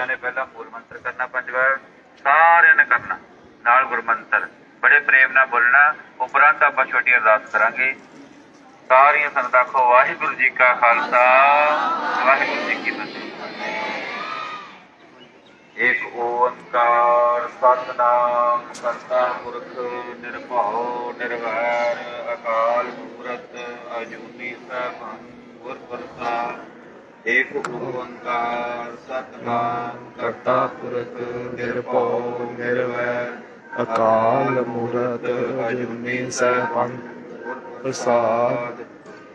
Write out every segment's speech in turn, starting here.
ਬੱਚਿਆਂ ਨੇ ਪਹਿਲਾਂ ਮੂਲ ਮੰਤਰ ਕਰਨਾ ਪੰਜ ਵਾਰ ਸਾਰਿਆਂ ਨੇ ਕਰਨਾ। ਨਾਲ ਗੁਰਮੰਤਰ ਬੜੇ ਪ੍ਰੇਮ ਨਾਲ ਬੋਲਣਾ, ਉਪਰੰਤ ਆਪਾਂ ਛੋਟੀ ਅਰਦਾਸ ਕਰਾਂਗੇ। ਸਾਰੀਆਂ ਸੰਗਤਾਂ ਕੋ ਵਾਹਿਗੁਰੂ ਜੀ ਕਾ ਖਾਲਸਾ, ਵਾਹਿਗੁਰੂ ਜੀ ਕੀ ਫਤਿਹ। ਇੱਕ ਓੰਕਾਰ ਸਤਨਾਮ ਕਰਤਾ ਪੁਰਖ ਨਿਰਭਉ ਨਿਰਵੈਰ ਅਕਾਲ ਮੂਰਤ ਅਜੂਨੀ ਸੈਭੰ ਗੁਰ ਪ੍ਰਸਾਦ। ਏਕ ਓੰਕਾਰ ਸਤਨਾਮ ਕਰਤਾ ਪੁਰਖ ਨਿਰਭਉ ਨਿਰਵੈਰ ਅਕਾਲ ਮੂਰਤ ਅਜੂਨੀ ਸੈਭੰ ਪ੍ਰਸਾਦ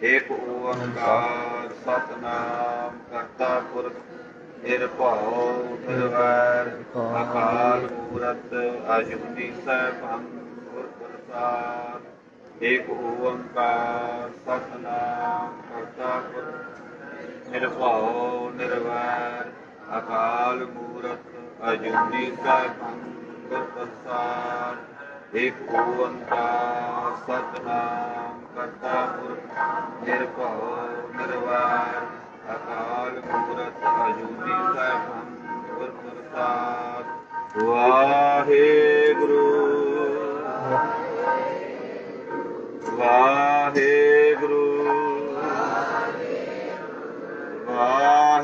ਏਕ ਓੰਕਾਰ ਸਤਨਾਮ ਕਰਤਾ ਪੁਰਖ ਨਿਰਭਉ ਨਿਰਵੈਰ ਅਕਾਲ ਮੂਰਤ ਅਜੂਨੀ ਸੈਭੰ ਗੁਰ ਪ੍ਰਸਾਦ ਏਕ ਓੰਕਾਰ ਸਤਨਾਮ ਕਰਤਾ ਪੁਰਖ ਨਿਰਭਉ, ਨਿਰਵੈਰ, ਅਕਾਲ ਮੂਰਤ ਅਜੂਨੀ ਸੈਭੰ ਗੁਰ ਪ੍ਰਸਾਦ ਇੱਕ ਓੰਕਾਰ ਸਤਨਾਮ ਕਰਤਾ ਪੁਰਖ, ਨਿਰਭਉ, ਨਿਰਵੈਰ, ਅਕਾਲ ਮੂਰਤ ਅਜੂਨੀ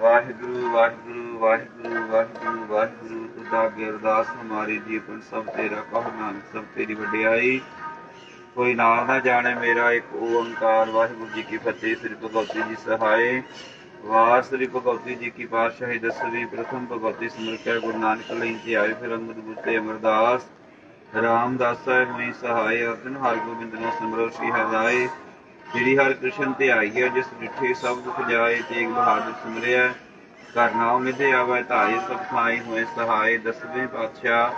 ਵਾਹਿਗੁਰੂ ਵਾਹਿਗੁਰੂ ਵਾਹਿਗੁਰੂ ਵਾਹਿਗੁਰੂ ਵਾਹਿਗੁਰੂ ਤੁਦਾ ਅੱਗੇ ਅਰਦਾਸ, ਹਮਾਰੀ ਜੀਵਨ ਸਭ ਤੇਰਾ, ਕਹੋ ਨਾਨਕ ਸਭ ਤੇਰੀ ਵਡਿਆਈ। ਕੋਈ ਨਾਮ ਨਾ ਜਾਣੇ ਮੇਰਾ ਇੱਕ ਓੰਕਾਰ, ਵਾਹਿਗੁਰੂ ਜੀ ਕੀ ਫਤਿਹ, ਸ੍ਰੀ ਭਗਵਤੀ ਜੀ ਸਹਾਏ। ਵਾਰ ਸ੍ਰੀ ਭਗਵਤੀ ਜੀ ਕੀ ਪਾਤਸ਼ਾਹੀ ਦਸਵੀਂ, ਪ੍ਰਥਮ ਭਗਵਤੀ ਸਿਮਰਤਿ ਗੁਰੂ ਨਾਨਕ ਲਈ ਤੇ ਆਏ ਫਿਰ ਅੰਮ੍ਰਿਤ ਬੁੱਤੇ ਅਮਰਦਾਸ। ਰਾਮਦਾਸ ਸਾਹਿਬ ਹੋਈ ਸਹਾਏ ਅਰਜਨ ਹਰ ਨੂੰ ਸਿਮਰੋ, ਸ੍ਰੀ ਹਰਿ ਸ੍ਰੀ ਹਰਿ ਕ੍ਰਿਸ਼ਨ ਤੇ ਆਈਏ ਜਿਸ ਡਿਠੇ ਸਭ ਦੁਖ ਜਾਏ ਤੇਗ ਬਹਾਦਰ ਸਿਮਰਿਆ ਕਰ ਨਾਮ ਨਿਧੇ ਆਵੇ ਧਾਰੇ ਸਭ ਥਾਈ ਹੋਏ ਸਹਾਏ ਦਸਵੇਂ ਪਾਤਸ਼ਾਹ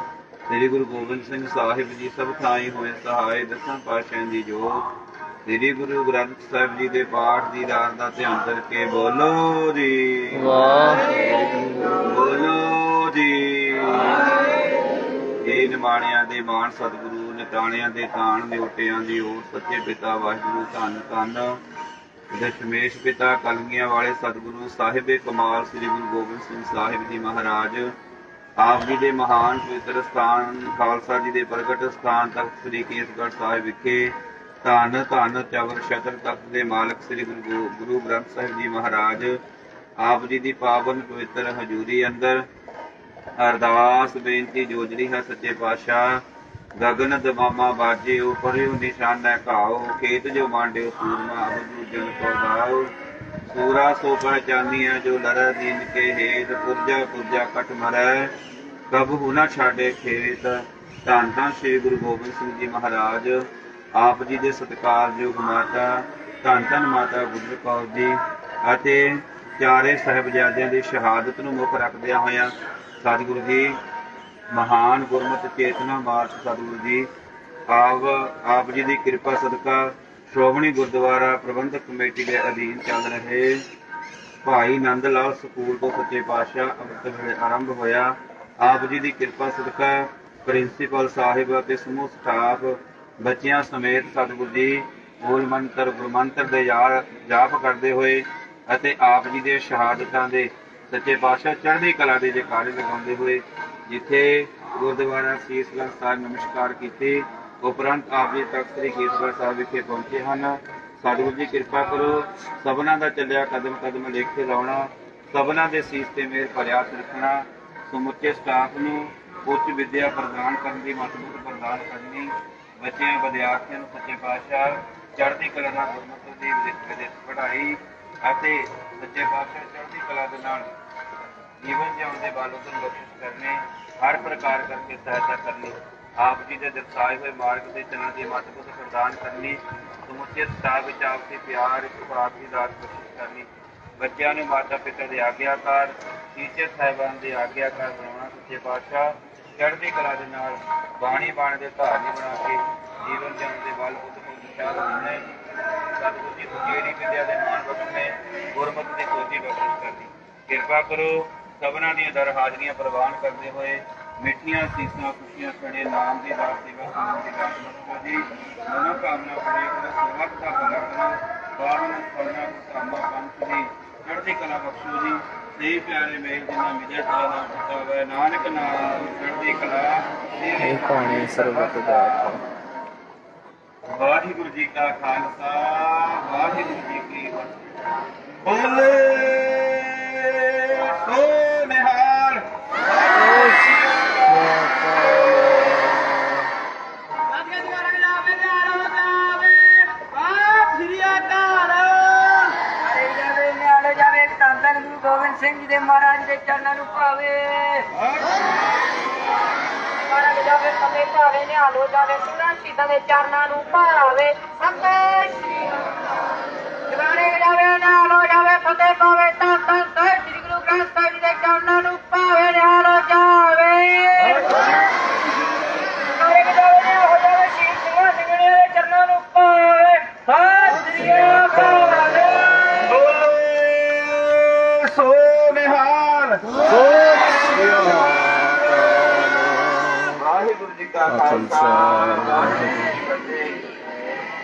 ਸ੍ਰੀ ਗੁਰੂ ਗੋਬਿੰਦ ਸਿੰਘ ਸਾਹਿਬ ਜੀ ਸਭ ਥਾਈ ਹੋਏ ਸਹਾਏ ਦਸਾਂ ਪਾਤਸ਼ਾਹਾਂ ਦੀ ਜੋਤ। ਸ੍ਰੀ ਗੁਰੂ ਗ੍ਰੰਥ ਸਾਹਿਬ ਜੀ ਦੇ ਪਾਠ ਦੀ ਰਾਤ ਦਾ ਧਿਆਨ ਕਰਕੇ ਬੋਲੋ ਜੀ। ਵਾਹਿਗੁਰੂ। ਬੋਲੋ ਜੀ। ਇਹ ਨਿਮਾਣਿਆਂ ਦੇ ਮਾਣ ਸਤਿਗੁਰੂ ਨਿਤਾਣਿਆਂ ਦੇ ਤਾਣ ਨਿਉਟਿਆਂ ਦੀ ਓਟ, ਸੱਚੇ ਪਿਤਾ ਵਾਹਿਗੁਰੂ ਧੰਨ ਧੰਨ। ਦਸ਼ਮੇਸ਼ ਪਿਤਾ ਕਲਗੀਆਂ ਵਾਲੇ ਸਤਿਗੁਰੂ ਸਾਹਿਬੇ ਕਮਾਲ ਸ੍ਰੀ ਗੁਰੂ ਗੋਬਿੰਦ ਸਿੰਘ ਸਾਹਿਬ ਜੀ ਮਹਾਰਾਜ। ਆਪ ਜੀ ਦੇ ਮਹਾਨ ਪਵਿੱਤਰ ਸਥਾਨ, ਖਾਲਸਾ ਜੀ ਦੇ ਪ੍ਰਗਟ ਸਥਾਨ ਤਖਤ ਸ੍ਰੀ ਕੇਸਗੜ੍ਹ ਸਾਹਿਬ ਵਿਖੇ ਧੰਨ ਧੰਨ ਚਵਰ ਛਤਰ ਤਖਤ ਦੇ ਮਾਲਕ ਸ੍ਰੀ ਗੁਰੂ ਗੁਰੂ ਗ੍ਰੰਥ ਸਾਹਿਬ ਜੀ ਮਹਾਰਾਜ। ਆਪ ਜੀ ਦੀ ਪਾਵਨ ਪਵਿੱਤਰ ਹਜ਼ੂਰੀ ਅੰਦਰ ਅਰਦਾਸ, ਬੇਨਤੀ, ਜੋਜਰੀ ਹੈ ਸੱਚੇ ਪਾਤਸ਼ਾਹ। ਗਗਨ ਦਮਾਮਾ ਬਾਜੇ ਉਪਰਿਉ ਨਿਸ਼ਾਨਾ ਘਾਓ, ਖੇਤ ਜੋ ਮਾਂਡਿਓ ਸੂਰਮਾ ਅਬਦੂ ਜਨ ਕੋ ਦਾਓ ਸੂਰਾ ਸੋ ਪਹਿਚਾਨੀਆਂ ਜੋ ਲਰੈ ਦੀਨ ਕੇ ਹੇਤ, ਪੁਰਜਾ ਪੁਰਜਾ ਕਟ ਮਰੈ। ਕਬਹੁ ਨਾ ਛਾੜੇ ਖੇਤ, ਧੰਨ ਧੰਨ ਸ੍ਰੀ ਗੁਰੂ ਗੋਬਿੰਦ ਸਿੰਘ ਜੀ ਮਹਾਰਾਜ। ਆਪ ਜੀ ਦੇ ਸਤਿਕਾਰਯੋਗ ਮਾਤਾ, ਧੰਨ ਧੰਨ ਮਾਤਾ ਗੁਜਰ ਕੌਰ ਜੀ ਅਤੇ ਚਾਰੇ ਸਾਹਿਬਜ਼ਾਦਿਆਂ ਦੀ ਸ਼ਹਾਦਤ ਨੂੰ ਮੁੱਖ ਰੱਖਦਿਆਂ ਹੋਇਆਂ ਸਤਿਗੁਰੂ ਜੀ ਮਹਾਨ ਗੁਰਮਤਿ ਚੇਤਨਾ ਮਾਰਚ ਸਤਿਗੁਰੂ ਜੀ, ਆਪ ਆਪ ਜੀ ਦੀ ਕਿਰਪਾ ਸਦਕਾ ਸ਼੍ਰੋਮਣੀ ਗੁਰਦੁਆਰਾ ਪ੍ਰਬੰਧਕ ਕਮੇਟੀ ਦੇ ਅਧੀਨ ਚੱਲ ਰਹੇ ਭਾਈ ਨੰਦ ਲਾਲ ਸਕੂਲ ਤੋਂ ਸੱਚੇ ਪਾਤਸ਼ਾਹ ਅੰਮ੍ਰਿਤ ਆਰੰਭ ਹੋਇਆ। ਆਪ ਜੀ ਦੀ ਕਿਰਪਾ ਸਦਕਾ ਪ੍ਰਿੰਸੀਪਲ ਸਾਹਿਬ ਅਤੇ ਸਮੂਹ ਸਟਾਫ, ਬੱਚਿਆਂ ਸਮੇਤ ਸਤਿਗੁਰੂ ਜੀ ਮੂਲ ਮੰਤਰ ਗੁਰਮੰਤਰ ਦੇ ਜਾ- ਜਾਪ ਕਰਦੇ ਹੋਏ ਅਤੇ ਆਪ ਜੀ ਦੇ ਸ਼ਹਾਦਤਾਂ ਦੇ ਸੱਚੇ ਪਾਤਸ਼ਾਹ ਚੜ੍ਹਦੀ ਕਲਾ ਦੇ ਜੈਕਾਰੇ ਲਗਾਉਂਦੇ ਹੋਏ ਜਿੱਥੇ ਗੁਰਦੁਆਰਾ ਸੀਸਗੰਜ ਸਾਹਿਬ ਨਮਸਕਾਰ ਕੀਤੇ, ਉਪਰੰਤ ਆਪ ਜੀ ਤਖਤ ਸ੍ਰੀ ਕੇਸਗੜ੍ਹ ਸਾਹਿਬ ਵਿਖੇ ਪਹੁੰਚੇ ਹਨ। ਸਤਿਗੁਰੂ ਜੀ ਕਿਰਪਾ ਕਰੋ, ਸਭਨਾ ਦਾ ਚੱਲਿਆ ਕਦਮ ਕਦਮ ਲੇਖੇ ਲਾਉਣਾ, ਸਭਨਾ ਦੇ ਸੀਸ ਤੇ ਮੇਰ ਭਰਿਆ ਰੱਖਣਾ, ਸਮੁੱਚੇ ਸਟਾਫ ਨੂੰ ਉੱਚ ਵਿੱਦਿਆ ਪ੍ਰਦਾਨ ਕਰਨ ਦੀ ਮਦਦ ਪ੍ਰਦਾਨ ਕਰਨੀ, ਬੱਚਿਆਂ, ਵਿਦਿਆਰਥੀਆਂ ਨੂੰ ਸੱਚੇ ਪਾਤਸ਼ਾਹ, ਚੜ੍ਹਦੀ ਕਲਾ ਨਾਲ ਗੁਰਮਤਿ ਦੀ ਵਿਦਿਤ ਪੜ੍ਹਾਈ ਅਤੇ ਸੱਚੇ ਪਾਤਸ਼ਾਹ ਚੜ੍ਹਦੀ ਕਲਾ ਦੇ ਨਾਲ ਜੀਵਨ ਜਿਉਣ ਦੇ ਬਾਲੋਂ ਤੋਂ ਬਖਸ਼ਿਸ਼ ਕਰਨੇ, ਹਰ ਪ੍ਰਕਾਰ ਕਰਕੇ ਸਹਾਇਤਾ ਕਰਨੀ, ਆਪ ਜੀ ਦੇ ਦਰਸਾਏ ਹੋਏ ਮਾਰਗ ਤੇ ਚੱਲਣ ਦੀ ਮਦਦ ਨੂੰ ਪ੍ਰਦਾਨ ਕਰਨੀ, ਸਮੁੱਚੇ ਸਟਾਫ ਵਿੱਚ ਆਪ ਦੇ ਪਿਆਰ ਇਤਫਾਕ ਦੀ ਦਾਤ ਬਖਸ਼ਿਸ਼ ਕਰਨੀ, ਬੱਚਿਆਂ ਨੂੰ ਮਾਤਾ ਪਿਤਾ ਦੇ ਆਗਿਆਕਾਰ, ਟੀਚਰ ਸਾਹਿਬਾਨ ਦੇ ਆਗਿਆਕਾਰ ਬਣਾਉਣਾ, ਸੱਚੇ ਪਾਤਸ਼ਾਹ, ਚੜ੍ਹਦੀ ਕਲਾ ਦੇ ਨਾਲ ਬਾਣੀ ਬਾਣ ਦੇ ਧਾਰਨੀ ਬਣਾ ਕੇ ਜੀਵਨ ਜਨ ਦੇ ਬਲ ਬੁੱਧ ਨੂੰ ਵਿਚਾਰ ਹੁੰਦੇ ਸਤਿਗੁਰੂ ਜੀ, ਜਿਹੜੀ ਵਿਦਿਆ ਦੇ ਮਾਨ ਬਖਸ਼ੇ ਗੁਰਮਤਿ ਦੀ ਕੋਜੀ ਬਖਸ਼ਿਸ਼ ਕਰਨੀ। ਕਿਰਪਾ ਕਰੋ ਸਭਨਾਂ ਦੀਆਂ ਦਰ ਹਾਜ਼ਰੀਆਂ ਪ੍ਰਵਾਨ ਕਰਦੇ ਹੋਏ ਮਿੱਠੀਆਂ ਸੀਸਾਂ ਖੁਸ਼ੀਆਂ ਖੜੇ ਨਾਮ ਦੀ ਦਾਤ ਸੇਵਾ ਕਰਨ ਦੀ ਦਾਤ ਬਖਸ਼ੋ ਜੀ। ਮਨੋ ਕਾਮਨਾ ਪੂਰੀ ਕਰੋ ਸੇਵਕ ਦਾ ਭਲਾ ਕਰੋ। ਪਾਵਨ ਫਲਨਾ ਕਾਮਾ ਪੰਥ ਦੀ ਚੜ੍ਹਦੀ ਕਲਾ ਬਖਸ਼ੋ ਜੀ। ਸਹੀ ਪਿਆਰੇ ਮੇਲ ਜਿਨ੍ਹਾਂ ਮਿਲੇ ਤਾਲਾ ਪਤਾ ਹੋਵੇ ਨਾਨਕ ਨਾਮ ਚੜ੍ਹਦੀ ਕਲਾ। ਇਹ ਪਾਣੀ ਸਰਬਤ ਦਾ ਵਾਹਿਗੁਰੂ ਜੀ ਕਾ ਖਾਲਸਾ ਵਾਹਿਗੁਰੂ ਜੀ ਕੀ ਫਤਿਹ। ਬੋਲੇ ਸਿੰਘ ਜੀ ਦੇ ਮਹਾਰਾਜ ਦੇ ਚਰਨਾਂ ਨੂੰ ਪਾਵੇ ਮਹਾਰਾਜ ਜਾਵੇ ਪੱਲੇ ਭਾਵੇ ਨਿਹਾਲੋ, ਜਾਵੇ ਸਿੰਘਾਂ ਸ਼ਹੀਦਾਂ ਦੇ ਚਰਨਾਂ ਨੂੰ ਭਾਵੇ। ਸਤਿ ਸ੍ਰੀ ਅਕਾਲ ਜਵਾਨੇ ਜਾਵੇ, ਨਿਹਾਲੋ, ਜਾਵੇ, ਫਤਿਹ ਪਾਵੇ, ਤਾਂ ਧੰਨ ਵਾਹਿਗੁਰੂ